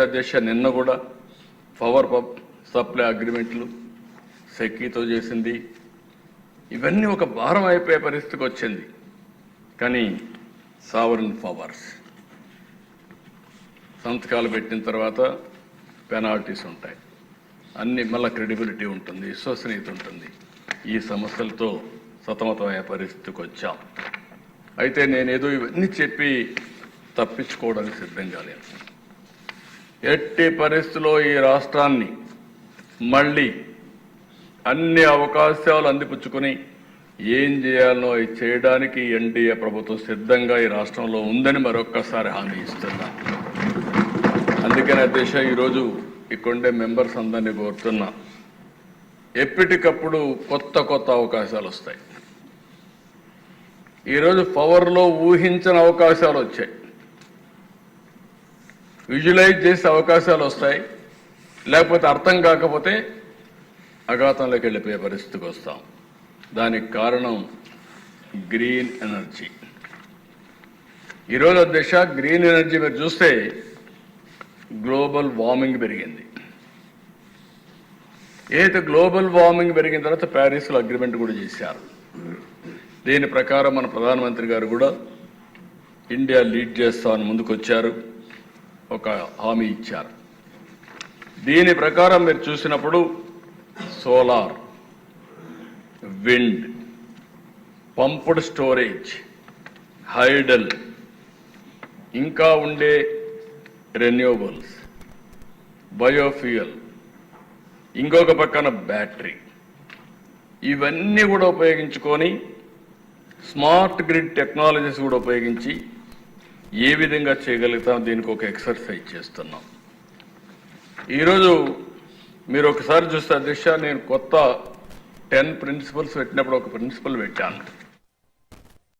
అధ్యక్ష నిన్న కూడా పవర్ పబ్ సప్లై అగ్రిమెంట్లు సెక్కీతో చేసింది. ఇవన్నీ ఒక భారం అయిపోయే పరిస్థితికి వచ్చింది. కానీ సావరన్ పవర్స్. సంతకాలు పెట్టిన తర్వాత పెనాల్టీస్ ఉంటాయి. అన్ని మళ్ళీ క్రెడిబిలిటీ ఉంటుంది విశ్వసనీయత ఉంటుంది. ఈ సమస్యలతో సతమతమయ్యే పరిస్థితికి వచ్చాం. అయితే నేనేదో ఇవన్నీ చెప్పి తప్పించుకోవడానికి సిద్ధంగా లేను. ఎట్టి పరిస్థితుల్లో ఈ రాష్ట్రాన్ని మళ్ళీ అన్ని అవకాశాలు అందిపుచ్చుకొని ఏం చేయాలనో అది చేయడానికి ఎన్డీఏ ప్రభుత్వం సిద్ధంగా ఈ రాష్ట్రంలో ఉందని మరొక్కసారి హామీ ఇస్తున్నా. అందుకని అధ్యక్ష ఈరోజు ఇక్కడే మెంబర్స్ అందరినీ కోరుతున్నా. ఎప్పటికప్పుడు కొత్త కొత్త అవకాశాలు వస్తాయి. ఈరోజు పవర్లో ఊహించని అవకాశాలు వచ్చాయి. విజువలైజ్ చేసే అవకాశాలు వస్తాయి. లేకపోతే అర్థం కాకపోతే అఘాతంలోకి వెళ్ళిపోయే పరిస్థితికి వస్తాం. దానికి కారణం గ్రీన్ ఎనర్జీ. ఈరోజు అధ్యక్ష గ్రీన్ ఎనర్జీ మీరు చూస్తే గ్లోబల్ వార్మింగ్ పెరిగింది. ఏదైతే గ్లోబల్ వార్మింగ్ పెరిగిన తర్వాత ప్యారిస్లో అగ్రిమెంట్ కూడా చేశారు. దీని ప్రకారం మన ప్రధానమంత్రి గారు కూడా ఇండియా లీడ్ చేస్తామని ముందుకు వచ్చారు ఒక హామీ ఇచ్చారు. దీని ప్రకారం మీరు చూసినప్పుడు solar wind pumped storage hydel ఇంకా ఉండే రెన్యూబుల్స్ బయోఫ్యూయల్ ఇంకొక పక్కన బ్యాటరీ. ఇవన్నీ కూడా ఉపయోగించుకొని స్మార్ట్ గ్రిడ్ టెక్నాలజీస్ కూడా ఉపయోగించి ఏ విధంగా చేయగలుగుతాం దీనికి ఒక ఎక్సర్సైజ్ చేస్తున్నాం. ఈరోజు మీరు ఒకసారి చూస్తే అధ్యక్ష నేను కొత్త టెన్ ప్రిన్సిపల్స్ పెట్టినప్పుడు ఒక ప్రిన్సిపల్ పెట్టాను.